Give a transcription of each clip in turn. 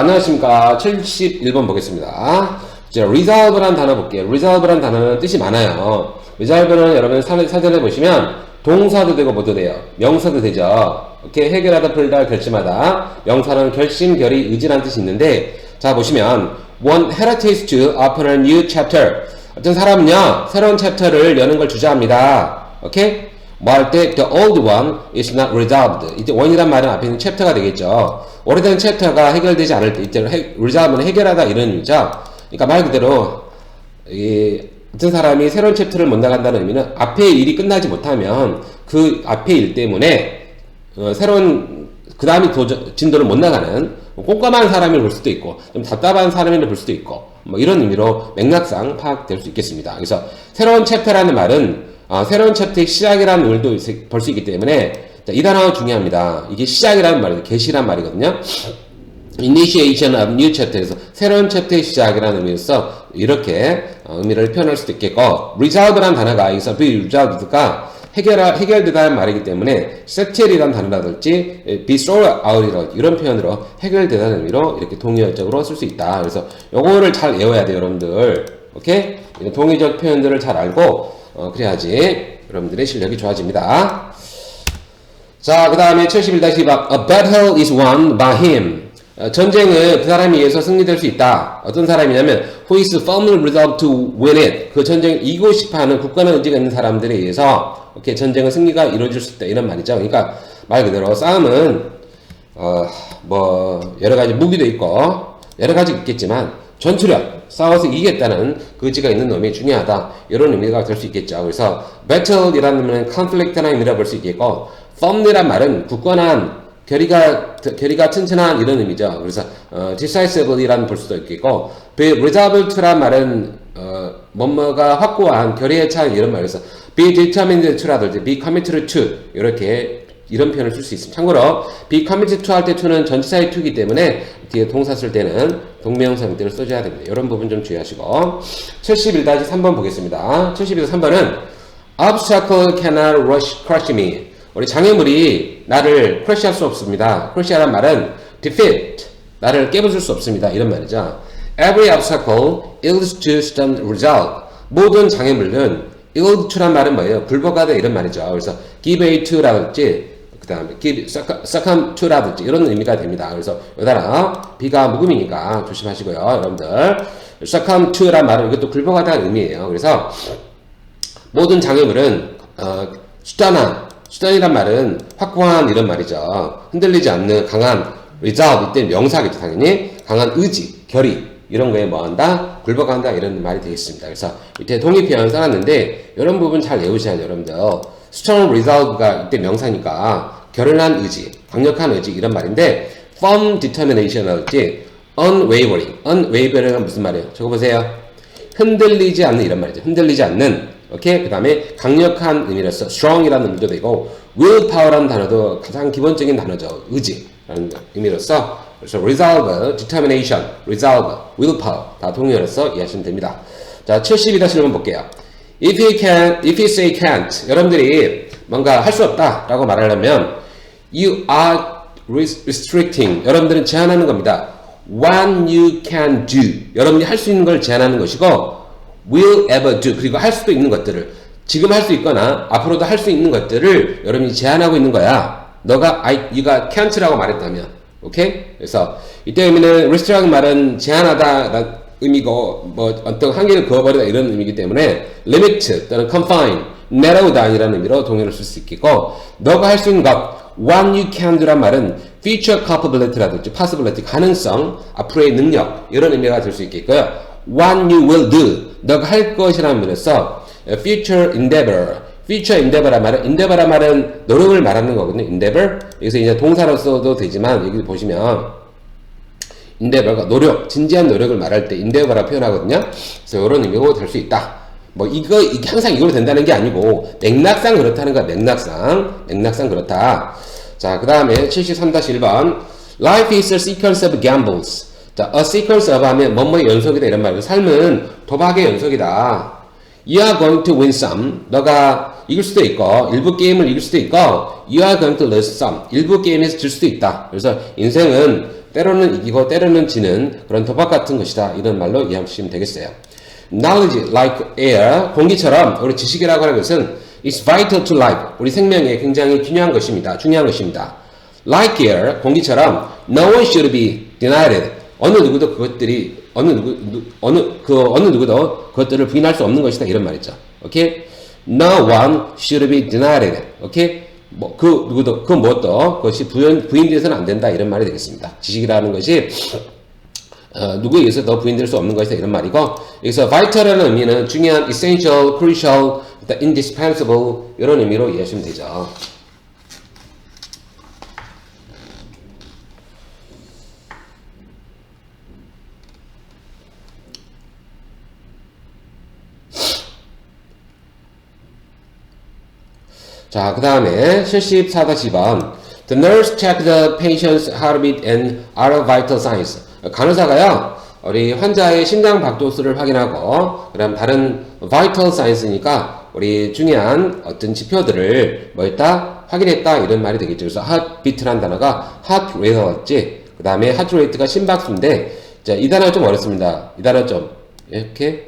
안녕하십니까. 71번 보겠습니다. 자, resolve란 단어 볼게요. resolve란 단어는 뜻이 많아요. resolve는 여러분 사- 사전에 보시면 동사도 되고 뭐도 돼요. 명사도 되죠. 이렇게 해결하다, 풀다, 결심하다. 명사는 결심, 결의, 의지라는 뜻이 있는데, 자, 보시면, one hesitates to open a new chapter. 어떤 사람은요, 새로운 챕터를 여는 걸 주저합니다. 오케이? 뭐 할 때 the old one is not resolved. 이때 원이란 말은 앞에 있는 챕터가 되겠죠. 오래된 챕터가 해결되지 않을 때 이때 해, resolve는 해결하다 이런 의미죠. 그러니까 말 그대로 이 어떤 사람이 새로운 챕터를 못 나간다는 의미는 앞에 일이 끝나지 못하면 그 앞에 일 때문에 어, 새로운 그 다음에 진도를 못 나가는 뭐 꼼꼼한 사람을 볼 수도 있고 좀 답답한 사람을 볼 수도 있고 뭐 이런 의미로 맥락상 파악될 수 있겠습니다. 그래서 새로운 챕터라는 말은 아, 새로운 챕터의 시작이라는 의미도 볼수 있기 때문에 자, 이 단어 중요합니다. 이게 시작이라는 말이에요. 개시란 말이거든요. initiation of new chapter에서 새로운 챕터의 시작이라는 의미로서 이렇게 어, 의미를 표현할 수도 있겠고 resolve라는 단어가 여기서 be resolved가 해결 해결되다는 말이기 때문에 settle이라는 단어라든지 be sorted out이라든지 이런 표현으로 해결되다는 의미로 이렇게 동의어적으로 쓸 수 있다. 그래서 요거를 잘 외워야 돼요, 여러분들. 오케이? 동의적 표현들을 잘 알고 어, 그래야지 여러분들의 실력이 좋아집니다. 자, 그 다음에 71-2번 A battle is won by him. 어, 전쟁은 그 사람에 의해서 승리될 수 있다. 어떤 사람이냐면 who is firmly resolved to win it. 그 전쟁을 이기고 싶어하는 굳건한 의지가 있는 사람들에 의해서 이렇게 전쟁은 승리가 이루어질 수 있다. 이런 말이죠. 그러니까 말 그대로 싸움은 어, 뭐 여러 가지 무기도 있고 여러 가지 있겠지만 전투력 싸워서 이기겠다는 그 의지가 있는 놈이 중요하다. 이런 의미가 될 수 있겠죠. 그래서 battle이라는 말은 conflict라는 의미라 볼 수 있겠고 firm이란 말은 굳건한 결의가 결의가 튼튼한 이런 의미죠. 그래서 어, decisively라는 볼 수도 있겠고 be resolved to란 말은 어, 뭐뭐가 확고한 결의에 찬 이런 말에서 be determined to라든지 be committed to 이렇게 이런 표현을 쓸 수 있습니다. 참고로 be committed to 할때 to는 전치사의 to이기 때문에 뒤에 동사 쓸 때는 동명사 형태를 써줘야 됩니다. 이런 부분 좀 주의하시고 71-3번 보겠습니다. 71 3번은 obstacle cannot rush crush me 우리 장애물이 나를 크러쉬할 수 없습니다. 크러쉬하란 말은 defeat 나를 깨부술 수 없습니다. 이런 말이죠. Every obstacle yields to some result 모든 장애물은 yield to란 말은 뭐예요? 불복하다 이런 말이죠. 그래서 give way to라든지 그 다음에 give, succumb to라든지 이런 의미가 됩니다. 그래서 이 단어 비가 묵음이니까 조심하시고요. 여러분들 succumb to란 말은 이것도 불복하다는 의미예요. 그래서 모든 장애물은 어, 수단한 수단이란 말은 확고한 이런 말이죠. 흔들리지 않는 강한 resolve 이때 명사겠죠 당연히 강한 의지, 결의 이런 거에 뭐한다? 굴복한다 이런 말이 되겠습니다. 그래서 밑에 동의 표현 써놨는데 이런 부분 잘 외우셔야 여러분들 strong resolve가 이때 명사니까 결연한 의지, 강력한 의지 이런 말인데 firm determination이랄지 unwavering, unwavering은 무슨 말이에요? 저거 보세요. 흔들리지 않는 이런 말이죠. 흔들리지 않는 오케이 그 다음에 강력한 의미로서 strong이라는 의미도 되고 willpower라는 단어도 가장 기본적인 단어죠. 의지라는 의미로서 그래서 resolve, determination, resolve, willpower 다 동의어로서 이해하시면 됩니다. 자 72-1번 볼게요. If he can, if he say can't 여러분들이 뭔가 할 수 없다라고 말하려면 you are restricting 여러분들은 제한하는 겁니다. What you can do 여러분이 할 수 있는 걸 제한하는 것이고 will ever do 그리고 할 수도 있는 것들을 지금 할 수 있거나 앞으로도 할 수 있는 것들을 여러분이 제한하고 있는 거야. 너가 I, 네가 can't라고 말했다면, 오케이? 그래서 이때 의미는 restrict 말은 제한하다 의미고 뭐 어떤 한계를 그어버리다 이런 의미이기 때문에 limit 또는 confine, narrow down이라는 의미로 동의를 쓸 수 있겠고 너가 할 수 있는 것 what you can do란 말은 future capability라든지 possibility 가능성 앞으로의 능력 이런 의미가 될 수 있겠고요. what you will do 너가 할 것이라는 의미로서 future endeavor future endeavor란 말은 endeavor란 말은 노력을 말하는 거거든요 endeavor 여기서 이제 동사로 써도 되지만 여기 보시면 endeavor가 노력 진지한 노력을 말할 때 endeavor라 표현하거든요 그래서 이런 의미로 될 수 있다 뭐 이거 이게 항상 이걸로 된다는 게 아니고 맥락상 그렇다는 거야 맥락상 맥락상 그렇다 자 그 다음에 73-1번 life is a sequence of gambles 자, a sequence of 하면 뭐뭐의 연속이다 이런 말이고 삶은 도박의 연속이다. You are going to win some. 너가 이길 수도 있고 일부 게임을 이길 수도 있고 You are going to lose some. 일부 게임에서 질 수도 있다. 그래서 인생은 때로는 이기고 때로는 지는 그런 도박 같은 것이다. 이런 말로 이해하시면 되겠어요. Knowledge, like air, 공기처럼 우리 지식이라고 하는 것은 is vital to life. 우리 생명에 굉장히 중요한 것입니다. 중요한 것입니다. Like air, 공기처럼 no one should be denied. 어느 누구도 그것들이 어느 누구 누, 어느 그 어느 누구도 그것들을 부인할 수 없는 것이다 이런 말이죠. 오케이? No one should be denied. 오케이? 뭐 그 누구도 그 무엇도 그것이 부인 부인돼서는 안 된다 이런 말이 되겠습니다. 지식이라는 것이 어, 누구에 의해서 더 부인될 수 없는 것이다 이런 말이고 여기서 vital이라는 의미는 중요한, essential, crucial, indispensable 이런 의미로 이해하시면 되죠. 자, 그 다음에 74-2번. The nurse checked the patient's heartbeat and other vital signs. 간호사가요, 우리 환자의 심장 박도수를 확인하고, 그 다음 다른 vital signs니까 우리 중요한 어떤 지표들을 뭐 했다? 확인했다. 이런 말이 되겠죠. 그래서 heartbeat라는 단어가 heart rate였지. 그 다음에 heart rate가 심박수인데, 자, 이 단어 좀 어렵습니다. 이 단어 좀, 이렇게.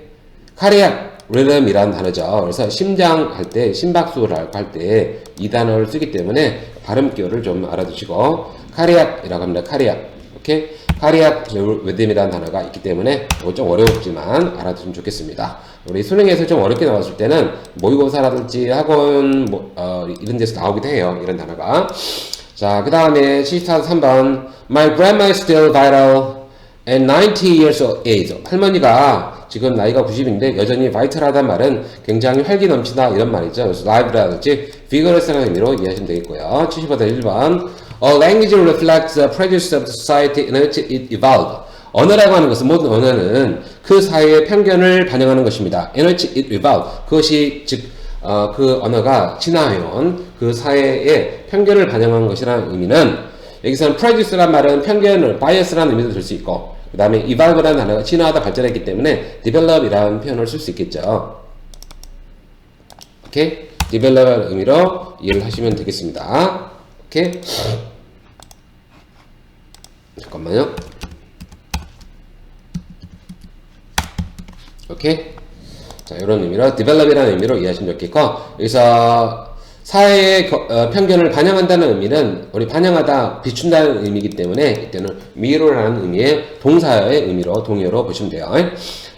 카리악 리듬이라는 단어죠. 그래서 심장 할 때, 심박수를 할 때 이 단어를 쓰기 때문에 발음기호를 좀 알아두시고, 카리악이라고 합니다. 카리악. 오케이? 카리악 리듬이라는 단어가 있기 때문에 이거 좀 어려웠지만 알아두시면 좋겠습니다. 우리 수능에서 좀 어렵게 나왔을 때는 모의고사라든지 학원 뭐, 어, 이런 데서 나오기도 해요. 이런 단어가. 자, 그 다음에 74-3번. My grandma is still vital and 90 years of age. 할머니가 지금 나이가 90인데 여전히 vital하다는 말은 굉장히 활기 넘치다 이런 말이죠. 그래서 live라든지 vigorous라는 의미로 이해하시면 되겠고요. 70보다 1번. A language reflects the prejudice of the society in which it evolved. 언어라고 하는 것은 모든 언어는 그 사회의 편견을 반영하는 것입니다. in which it evolved. 그것이 즉, 어, 그 언어가 진화해온 그 사회의 편견을 반영한 것이라는 의미는 여기서는 prejudice란 말은 편견을, bias라는 의미도 들 수 있고 그 다음에 evolve라는 단어가 진화하다 발전했기 때문에 develop이라는 표현을 쓸 수 있겠죠. 오케이? develop라는 의미로 이해를 하시면 되겠습니다. 오케이? 잠깐만요. 오케이? 자, 이런 의미로 develop이라는 의미로 이해하시면 좋겠고 여기서 사회의 거- 어, 편견을 반영한다는 의미는 우리 반영하다, 비춘다는 의미이기 때문에 이때는 mirror라는 의미의 동사의 의미로 동의어로 보시면 돼요.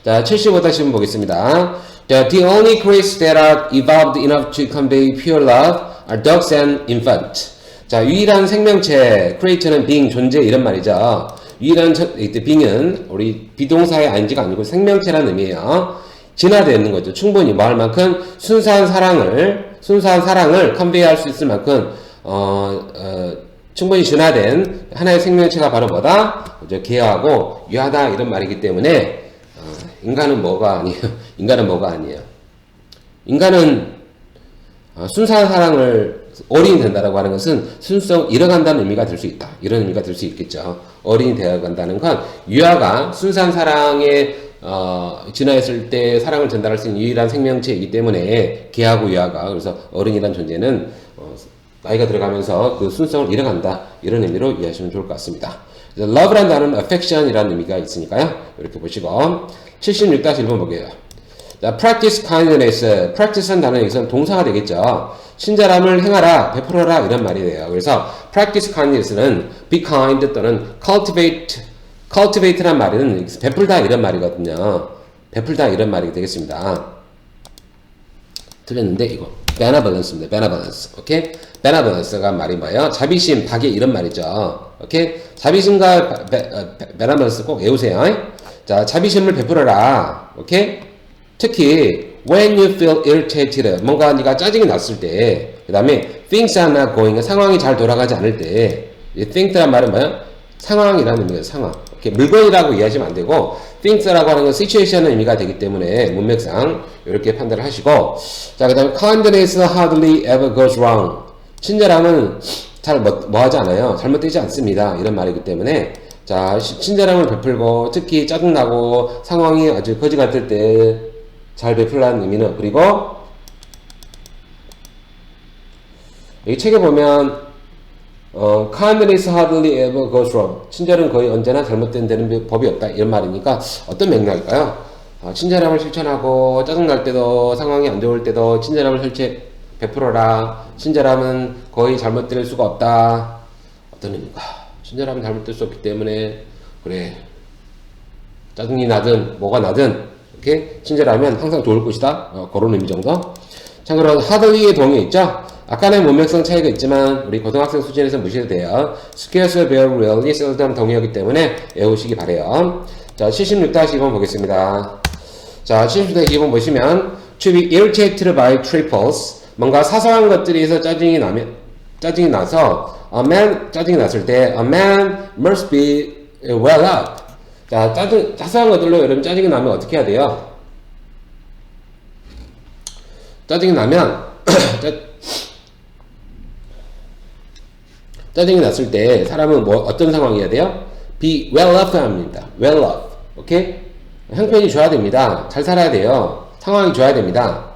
자, 75다시 보겠습니다. The, the only creatures that are evolved enough to convey pure love are dogs and infants. 자, 유일한 생명체, creature는 being, 존재 이런 말이죠. 유일한 being은 우리 비동사의 ing가 아니고 생명체라는 의미예요. 진화되는 거죠. 충분히 뭐할 만큼 순수한 사랑을 순수한 사랑을 컨베이 할 수 있을 만큼 어, 어, 충분히 진화된 하나의 생명체가 바로 뭐다? 개하고 유하다 이런 말이기 때문에 어, 인간은 뭐가 아니에요. 인간은 뭐가 아니에요. 인간은 어, 순수한 사랑을 어린이 된다라고 하는 것은 순수성 잃어간다는 의미가 될 수 있다. 이런 의미가 될 수 있겠죠. 어린이 되어간다는 건 유아가 순수한 사랑에 어, 진화했을 때 사랑을 전달할 수 있는 유일한 생명체이기 때문에 개하고 유아가 그래서 어른이란 존재는 어, 나이가 들어가면서 그 순수성을 잃어간다 이런 의미로 이해하시면 좋을 것 같습니다. love란 단어는 affection이라는 의미가 있으니까요. 이렇게 보시고 76-1번 보게요. 자, practice kindness. practice한 단어는 여기서는 동사가 되겠죠. 친절함을 행하라, 베풀어라 이런 말이 돼요. 그래서 practice kindness는 be kind 또는 cultivate, cultivate란 말은 베풀다 이런 말이거든요. 베풀다 이런 말이 되겠습니다. 틀렸는데 이거 benevolence입니다. benevolence. 오케이? benevolence가 말이 뭐예요? 자비심, 박애 이런 말이죠. 오케이? 자비심과 be, 어, benevolence 꼭 외우세요. 자, 자비심을 베풀어라. 오케이? 특히 when you feel irritated 뭔가 네가 짜증이 났을 때 그 다음에 things are not going 상황이 잘 돌아가지 않을 때 이 think란 말은 뭐야? 상황이라는 의미예요. 상황. 이렇게 물건이라고 이해하시면 안 되고 things라고 하는 건 situation의 의미가 되기 때문에 문맥상 이렇게 판단을 하시고 자 그 다음에 kindness hardly ever goes wrong 친절함은 잘 뭐, 뭐 하지 않아요. 잘못되지 않습니다. 이런 말이기 때문에 자, 시- 친절함을 베풀고 특히 짜증나고 상황이 아주 거지 같을 때 잘 베풀라는 의미는 그리고 여기 책에 보면 어, kindness hardly ever goes wrong. 친절은 거의 언제나 잘못된 되는 법이 없다. 이런 말이니까 어떤 맥락일까요? 어, 친절함을 실천하고 짜증날 때도 상황이 안 좋을 때도 친절함을 설치 베풀어라. 친절함은 거의 잘못될 수가 없다. 어떤 의미인가? 친절함은 잘못될 수 없기 때문에 그래 짜증이 나든 뭐가 나든 이렇게 친절하면 항상 좋을 것이다. 어, 그런 의미 정도. 참고로 하드리의 동의 있죠? 아까는 문맥성 차이가 있지만 우리 고등학생 수준에서 무시해도 돼요. scarce, very rarely, seldom 동의하기 때문에 외우시기 바래요. 자, 76-2번 보겠습니다. 자, 76-2번 보시면 to be irritated by trifles 뭔가 사소한 것들에서 짜증이 나면 짜증이 나서 a man 짜증이 났을 때 a man must be well up. 자, 짜증 사소한 것들로 여러분 짜증이 나면 어떻게 해야 돼요? 짜증이 나면 짜, 짜증이 났을 때 사람은 뭐 어떤 상황이어야 돼요? be well off 합니다. well off. 오케이? 형편이 좋아야 됩니다. 잘 살아야 돼요. 상황이 좋아야 됩니다.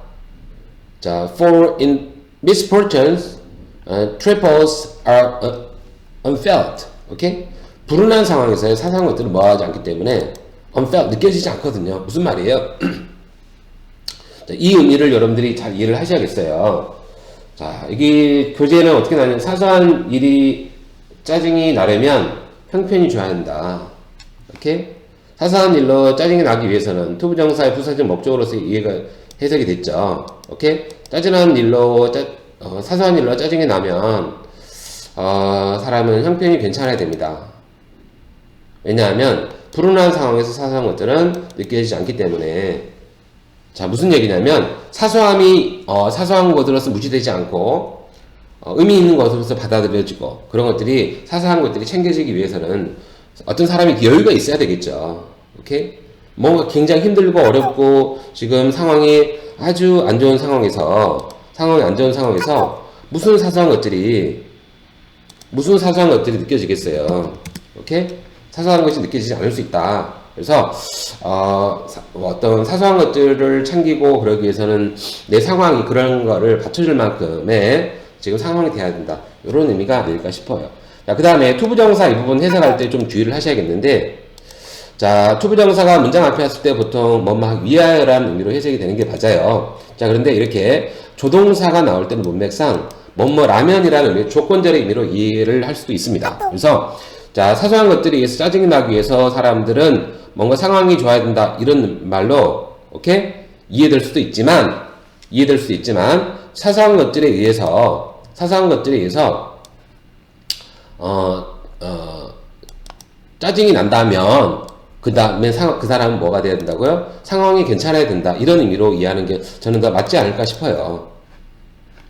자, for in misfortunes, uh, triples are uh, unfelt. 오케이? 불운한 상황에서의 사소한 것들은 뭐하지 않기 때문에 unfelt 느껴지지 않거든요. 무슨 말이에요? 자, 이 의미를 여러분들이 잘 이해를 하셔야겠어요. 자, 이게 교재는 어떻게 나냐면 사소한 일이 짜증이 나려면 형편이 좋아야 한다. 오케이? 사소한 일로 짜증이 나기 위해서는 투부정사의 부사적 목적으로서 이해가 해석이 됐죠. 오케이? 짜증난 일로 짜, 어, 사소한 일로 짜증이 나면 어, 사람은 형편이 괜찮아야 됩니다. 왜냐하면 불운한 상황에서 사소한 것들은 느껴지지 않기 때문에 자 무슨 얘기냐면 사소함이 어, 사소한 것으로서 무시되지 않고 어, 의미 있는 것으로서 받아들여지고 그런 것들이 사소한 것들이 챙겨지기 위해서는 어떤 사람이 여유가 있어야 되겠죠. 오케이? 뭔가 굉장히 힘들고 어렵고 지금 상황이 아주 안 좋은 상황에서 상황이 안 좋은 상황에서 무슨 사소한 것들이 무슨 사소한 것들이 느껴지겠어요. 오케이? 사소한 것이 느껴지지 않을 수 있다. 그래서 어, 떤 사소한 것들을 챙기고 그러기 위해서는 내 상황이 그런 거를 받쳐줄 만큼의 지금 상황이 돼야 된다. 이런 의미가 아닐까 싶어요. 자, 그 다음에 투부정사 이 부분 해석할 때 좀 주의를 하셔야겠는데, 자, 투부정사가 문장 앞에 왔을 때 보통 뭐막 위하여라는 의미로 해석이 되는 게 맞아요. 자, 그런데 이렇게 조동사가 나올 때는 문맥상 뭐뭐 라면이라는 의미, 조건절의 의미로 이해를 할 수도 있습니다. 그래서 자, 사소한 것들이 의해서 짜증이 나기 위해서 사람들은 뭔가 상황이 좋아야 된다. 이런 말로, 오케이? 이해될 수도 있지만, 이해될 수도 있지만, 사소한 것들에 의해서, 사소한 것들에 의해서, 어, 어, 짜증이 난다면, 그 다음에 그 사람은 뭐가 돼야 된다고요? 상황이 괜찮아야 된다. 이런 의미로 이해하는 게 저는 더 맞지 않을까 싶어요.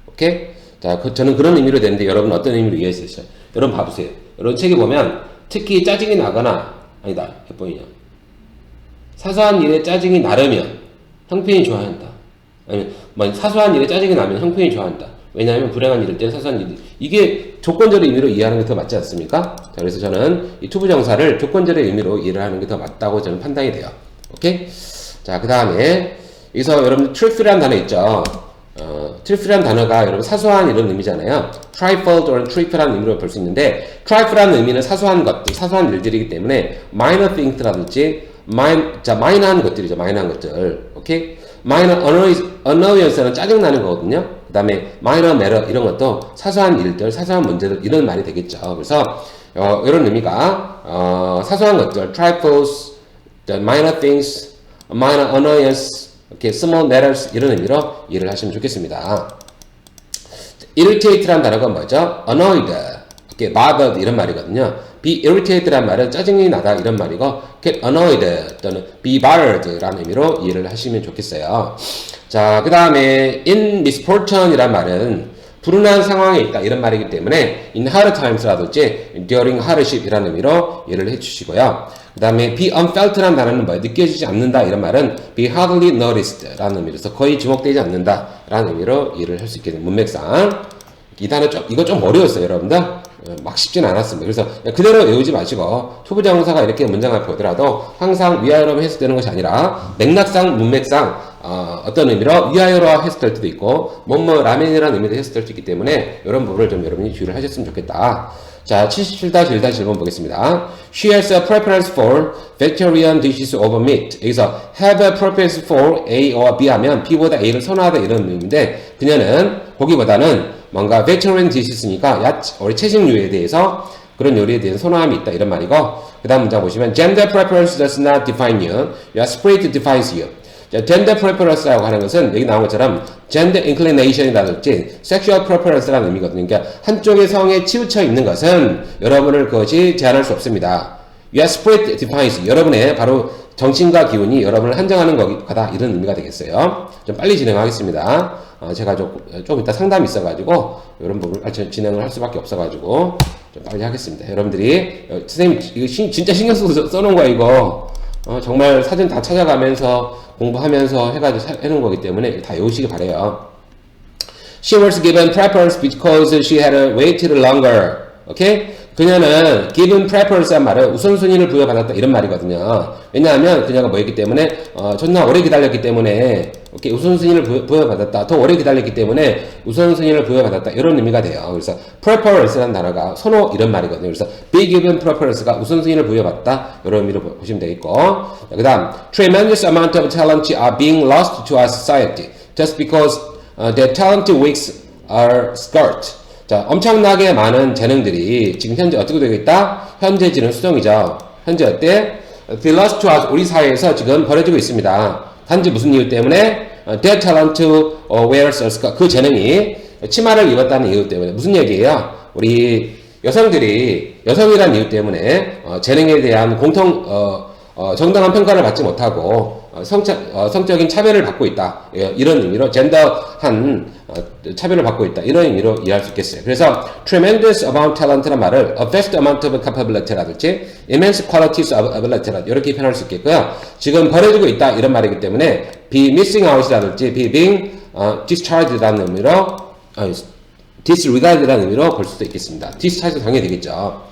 오케이? 자, 그, 저는 그런 의미로 되는데 여러분 어떤 의미로 이해했어요? 여러분 봐보세요. 여러분 책에 보면 특히 짜증이 나거나, 아니다, 해보이냐. 사소한 일에 짜증이 나려면 형편이 좋아한다. 아니면 뭐 사소한 일에 짜증이 나면 형편이 좋아한다. 왜냐하면 불행한 일일 때 사소한 일 이게 조건절의 의미로 이해하는 게 더 맞지 않습니까? 자, 그래서 저는 이 투부정사를 조건절의 의미로 이해를 하는 게 더 맞다고 저는 판단이 돼요. 오케이? 자, 그 다음에 여기서 여러분 truth라는 단어 있죠. 어, truth라는 단어가 여러분 사소한 이런 의미잖아요. trifle 또는 trifle라는 의미로 볼 수 있는데 trifle라는 의미는 사소한 것들, 사소한 일들이기 때문에 minor things라든지 마인, 자, 마이너한 것들이죠. 마이너한 것들. 오케이? 마이너 annoyance는 짜증나는 거거든요. 그 다음에 마이너 매러 이런 것도 사소한 일들, 사소한 문제들 이런 말이 되겠죠. 그래서 어, 이런 의미가 어, 사소한 것들, trifles, minor things, minor annoyance, 이렇게 small matters 이런 의미로 이해를 하시면 좋겠습니다. irritate란 단어가 뭐죠? annoyed, 이렇게 bothered 이런 말이거든요. be irrited란 말은 짜증이 나다 이런 말이고 get annoyed 또는 be bothered라는 의미로 이해를 하시면 좋겠어요. 자, 그 다음에 in misfortune이란 말은 불운한 상황에 있다 이런 말이기 때문에 in hard times라든지 during hardship이라는 의미로 이해를 해주시고요. 그 다음에 be unfelt라는 단어는 뭐예요? 느껴지지 않는다 이런 말은 be hardly noticed라는 의미로서 거의 주목되지 않는다라는 의미로 이해를 할 수 있게 된 문맥상 이 단어 좀 이거 좀 어려웠어요 여러분들 어, 막 쉽진 않았습니다. 그래서 그대로 외우지 마시고 초보자동사가 이렇게 문장 앞에 오더라도 항상 위아래로 해석되는 것이 아니라 맥락상 문맥상 어, 어떤 의미로 위하여로 했을 때도 있고 뭐뭐 라면이라는 의미로 했을 때도 있기 때문에 이런 부분을 좀 여러분이 주의를 하셨으면 좋겠다. 자, 77-1-1번 보겠습니다. She has a preference for vegetarian dishes over meat. 여기서 have a preference for A or B 하면 B보다 A를 선호하다 이런 의미인데 그녀는 보기보다는 뭔가 vegetarian dishes니까 야, 우리 채식류에 대해서 그런 요리에 대한 선호함이 있다 이런 말이고 그 다음 문장 보시면 gender preference does not define you. Your spirit defines you. 자, gender preference라고 하는 것은 여기 나온 것처럼 gender inclination이라든지 sexual preference라는 의미거든요. 그러니까 한쪽의 성에 치우쳐 있는 것은 여러분을 그것이 제한할 수 없습니다. Your spirit defines. 여러분의 바로 정신과 기운이 여러분을 한정하는 거다 이런 의미가 되겠어요. 좀 빨리 진행하겠습니다. 어, 제가 좀, 좀 이따 상담이 있어가지고 이런 부분 아, 저- 진행을 할 수밖에 없어가지고 좀 빨리 하겠습니다. 여러분들이 어, 선생님 이거 신- 진짜 신경 써서 써놓은 거야 이거. 어, 정말 사진 다 찾아가면서 공부하면서 해가지고 사- 해놓은 거기 때문에 다 외우시기 바래요. She was given preference because she had waited longer. 오케이? 그녀는 given preference란 말은 우선순위를 부여받았다 이런 말이거든요. 왜냐하면 그녀가 뭐였기 때문에 어, 존나 오래 기다렸기 때문에 오케이 우선 순위를 부여, 부여받았다. 더 오래 기다렸기 때문에 우선 순위를 부여받았다 이런 의미가 돼요. 그래서 preference라는 단어가 선호 이런 말이거든요. 그래서 be given preference가 우선 순위를 부여받다 이런 의미로 보- 보시면 되겠고 그 다음 tremendous amount of talent are being lost to our society just because uh, their talent weeks are scarce. 자, 엄청나게 많은 재능들이 지금 현재 어떻게 되고 있다? 현재 지능 수정이죠. 현재 어때? The lost to us, 우리 사회에서 지금 버려지고 있습니다. 단지 무슨 이유 때문에? 어, their talent uh, wears a scar. 그 재능이 치마를 입었다는 이유 때문에. 무슨 얘기예요? 우리 여성들이 여성이라는 이유 때문에 어, 재능에 대한 공통 어, 어, 정당한 평가를 받지 못하고 어, 성적, 어, 성적인 차별을 받고 있다. 예, 이런 의미로 젠더한 어, 차별을 받고 있다. 이런 의미로 이해할 수 있겠어요. 그래서 tremendous amount talent란 말을 a vast amount of capability라든지 immense qualities of ability라 이렇게 표현할 수 있겠고요. 지금 버려지고 있다 이런 말이기 때문에 be missing out이라든지 be being 어, discharged라는 의미로 어, disregard라는 의미로 볼 수도 있겠습니다. discharge 당연히 되겠죠.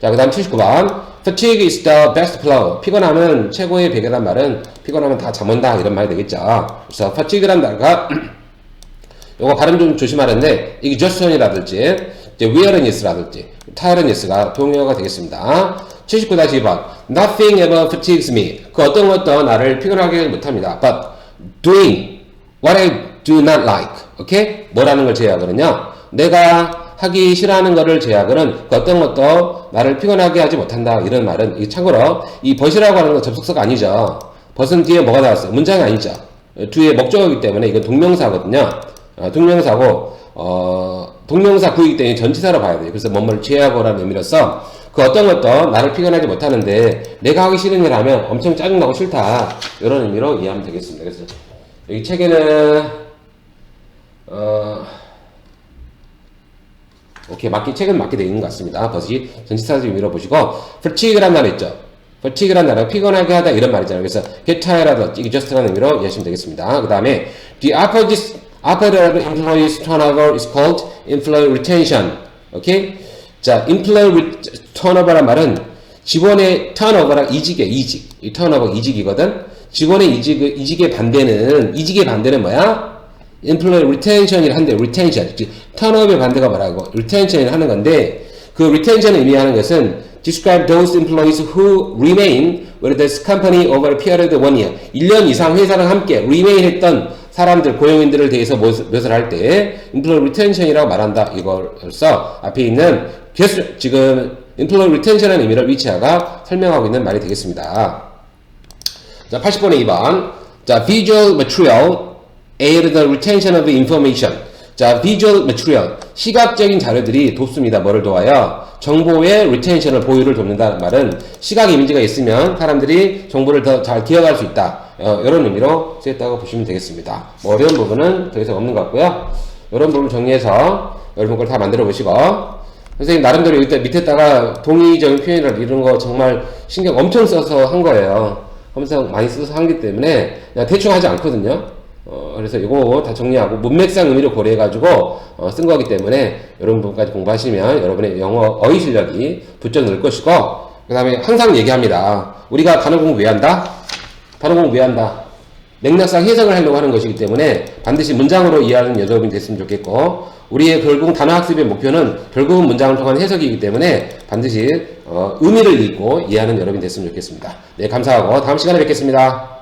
자, 그 다음 79번. Fatigue is the best flow. 피곤함은 최고의 베개란 말은 피곤하면 다 잠 온다 이런 말이 되겠죠. 그래서 fatigue란 단어가 요거 발음 좀 조심하는데 exhaustion이라든지 이제 weariness라든지 tiredness가 동요가 되겠습니다. 79-2번. Nothing ever fatigues me. 그 어떤 것도 나를 피곤하게 못합니다. But doing what I do not like. 오케이? 뭐라는 걸 제외하거든요. 내가 하기 싫어하는 거를 제외하고는 그 어떤 것도 나를 피곤하게 하지 못한다. 이런 말은 이 참고로 이 벗이라고 하는 건 접속사가 아니죠. 벗은 뒤에 뭐가 나왔어요? 문장이 아니죠. 뒤에 목적어이기 때문에 이건 동명사거든요. 어, 동명사고 어, 동명사 구이기 때문에 전치사로 봐야 돼요. 그래서 뭐뭐를 제외하고라는 의미로서 그 어떤 것도 나를 피곤하지 못하는데 내가 하기 싫은 일 하면 엄청 짜증나고 싫다. 이런 의미로 이해하면 되겠습니다. 그래서 여기 책에는 어, 오케이 맞게 책은 맞게 되어 있는 것 같습니다. 버시 전치사적 의미로 보시고 fatigue란 단어 있죠. fatigue란 단어 피곤하게 하다 이런 말이잖아요. 그래서 get tired라든지 exhaust라는 의미로 이해하시면 되겠습니다. 그 다음에 the opposite opposite of employees turnover is called employee retention. 오케이? 자, employee turnover란 말은 직원의 turnover랑 이직이야 이직. 이 turnover 이직이거든. 직원의 이직 이직의 반대는 이직의 반대는 뭐야? employee retention이라 한대 retention 즉 턴업의 반대가 뭐라고 retention을 하는 건데 그 retention을 의미하는 것은 describe those employees who remain with this company over a period of one year 1년 이상 회사랑 함께 remain 했던 사람들 고용인들을 대해서 묘사- 묘사를 할때 employee retention이라고 말한다 이걸써 앞에 있는 계속 지금 employee retention이라는 의미를 위치하가 설명하고 있는 말이 되겠습니다. 자, 80번의 2번. 자, visual material aid the retention of information. 자, visual material. 시각적인 자료들이 돕습니다. 뭐를 도와요? 정보의 retention을 보유를 돕는다는 말은 시각 이미지가 있으면 사람들이 정보를 더 잘 기억할 수 있다. 어, 이런 의미로 쓰였다고 보시면 되겠습니다. 뭐 어려운 부분은 더 이상 없는 것 같고요. 이런 부분 정리해서 여러분 걸 다 만들어 보시고 선생님 나름대로 여기 밑에다가 동의적인 표현이라 이런 거 정말 신경 엄청 써서 한 거예요. 엄청 많이 써서 한기 때문에 그냥 대충 하지 않거든요. 어, 그래서 이거 다 정리하고 문맥상 의미를 고려해가지고 어, 쓴 거기 때문에 이런 부분까지 공부하시면 여러분의 영어 어휘 실력이 부쩍 늘 것이고 그 다음에 항상 얘기합니다. 우리가 단어 공부 왜 한다? 단어 공부 왜 한다? 맥락상 해석을 하려고 하는 것이기 때문에 반드시 문장으로 이해하는 여러분이 됐으면 좋겠고 우리의 결국 단어 학습의 목표는 결국은 문장을 통한 해석이기 때문에 반드시 어, 의미를 읽고 이해하는 여러분이 됐으면 좋겠습니다. 네, 감사하고 다음 시간에 뵙겠습니다.